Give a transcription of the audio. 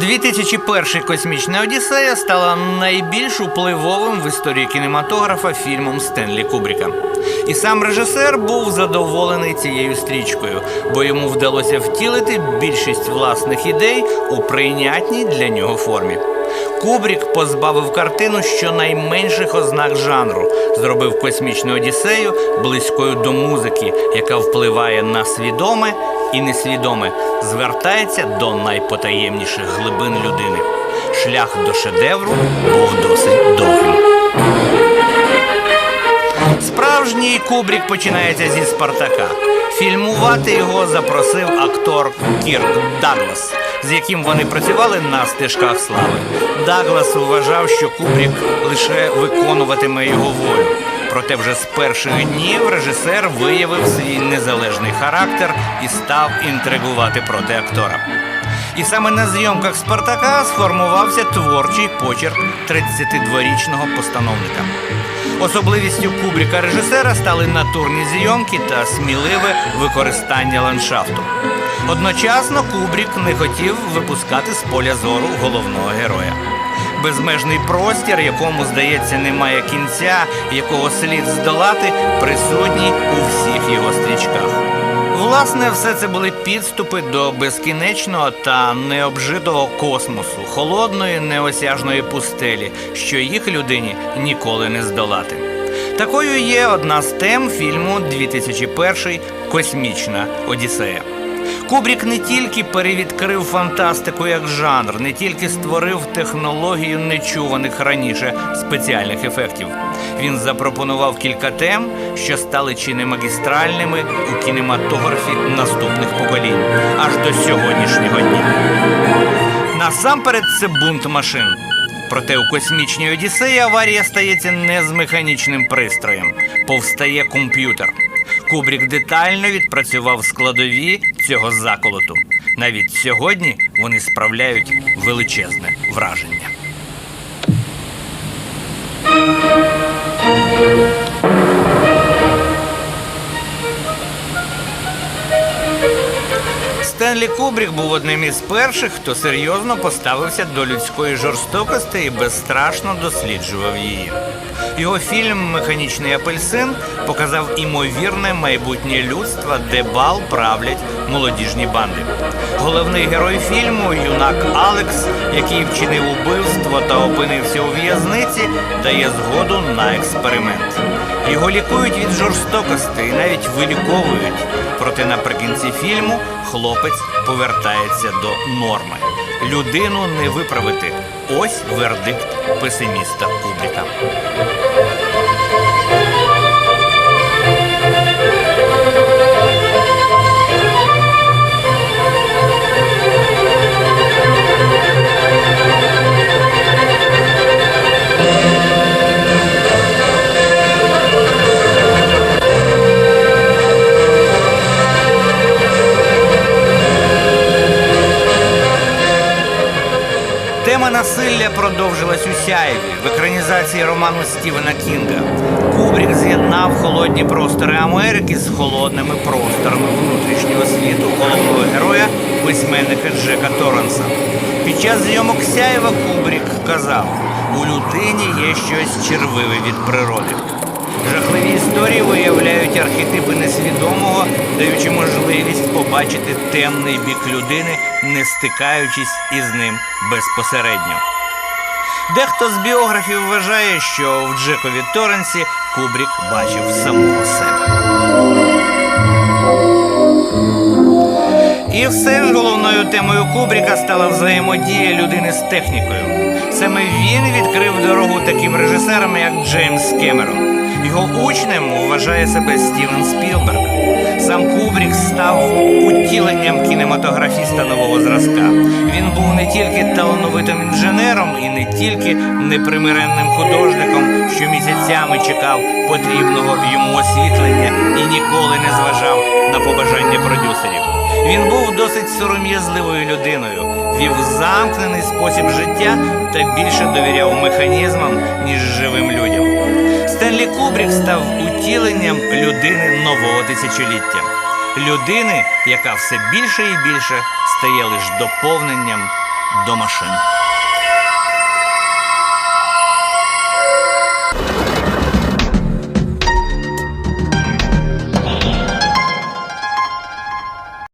2001 космічна Одіссея стала найбільш впливовим в історії кінематографа фільмом Стенлі Кубріка. І сам режисер був задоволений цією стрічкою, бо йому вдалося втілити більшість власних ідей у прийнятній для нього формі. Кубрік позбавив картину щонайменших ознак жанру, зробив космічну Одіссею близькою до музики, яка впливає на свідоме і несвідоме, звертається до найпотаємніших глибин людини. Шлях до шедевру був досить довгим. Справжній Кубрік починається зі Спартака. Фільмувати його запросив актор Кірк Даглас, з яким вони працювали на стежках слави. Даглас вважав, що Кубрік лише виконуватиме його волю. Проте вже з перших днів режисер виявив свій незалежний характер і став інтригувати проти актора. І саме на зйомках Спартака сформувався творчий почерк 32-річного постановника. Особливістю Кубріка режисера стали натурні зйомки та сміливе використання ландшафту. Одночасно Кубрік не хотів випускати з поля зору головного героя. Безмежний простір, якому, здається, немає кінця, якого слід здолати, присутній у всіх його стрічках. Власне, все це були підступи до безкінечного та необжитого космосу, холодної неосяжної пустелі, що їх людині ніколи не здолати. Такою є одна з тем фільму 2001 Космічна Одіссея. Кубрік не тільки перевідкрив фантастику як жанр, не тільки створив технологію нечуваних раніше спеціальних ефектів. Він запропонував кілька тем, що стали чи не магістральними у кінематографі наступних поколінь аж до сьогоднішнього дня. Насамперед це бунт машин. Проте у космічній Одіссеї аварія стається не з механічним пристроєм, повстає комп'ютер. Кубрік детально відпрацював складові цього заколоту. Навіть сьогодні вони справляють величезне враження. Стенлі Кубрік був одним із перших, хто серйозно поставився до людської жорстокості і безстрашно досліджував її. Його фільм Механічний апельсин показав імовірне майбутнє людства, де бал правлять молодіжні банди. Головний герой фільму, юнак Алекс, який вчинив убивство та опинився у в'язниці, дає згоду на експеримент. Його лікують від жорстокості і навіть виліковують. Проте наприкінці фільму хлопець повертається до норми. Людину не виправити. Ось вердикт песиміста Тема насилля продовжилась у сяєві в екранізації роману Стівена Кінга. Кубрік з'єднав холодні простори Америки з холодними просторами внутрішнього світу головного героя, письменника Джека Торренса. Під час зйомок сяєва Кубрік казав: у людині є щось червиве від природи. Жахливі історії виявляють архетипи несвідомого, даючи можливість побачити темний бік людини, не стикаючись із ним безпосередньо. Дехто з біографів вважає, що в Джекові Торренсі Кубрік бачив самого себе. І все ж головною темою Кубріка стала взаємодія людини з технікою. Саме він відкрив дорогу таким режисерам, як Джеймс Кемерон. Його учнем вважає себе Стівен Спілберг. Сам Кубрік став утіленням кінематографіста нового зразка. Він був не тільки талановитим інженером і не тільки непримиренним художником, що місяцями чекав потрібного йому освітлення і ніколи не зважав на побажання продюсерів. Він був досить сором'язливою людиною, вів замкнений спосіб життя та більше довіряв механізмам, ніж живим людям. Стенлі Кубрік став утіленням людини нового тисячоліття, людини, яка все більше і більше стає лише доповненням до машин.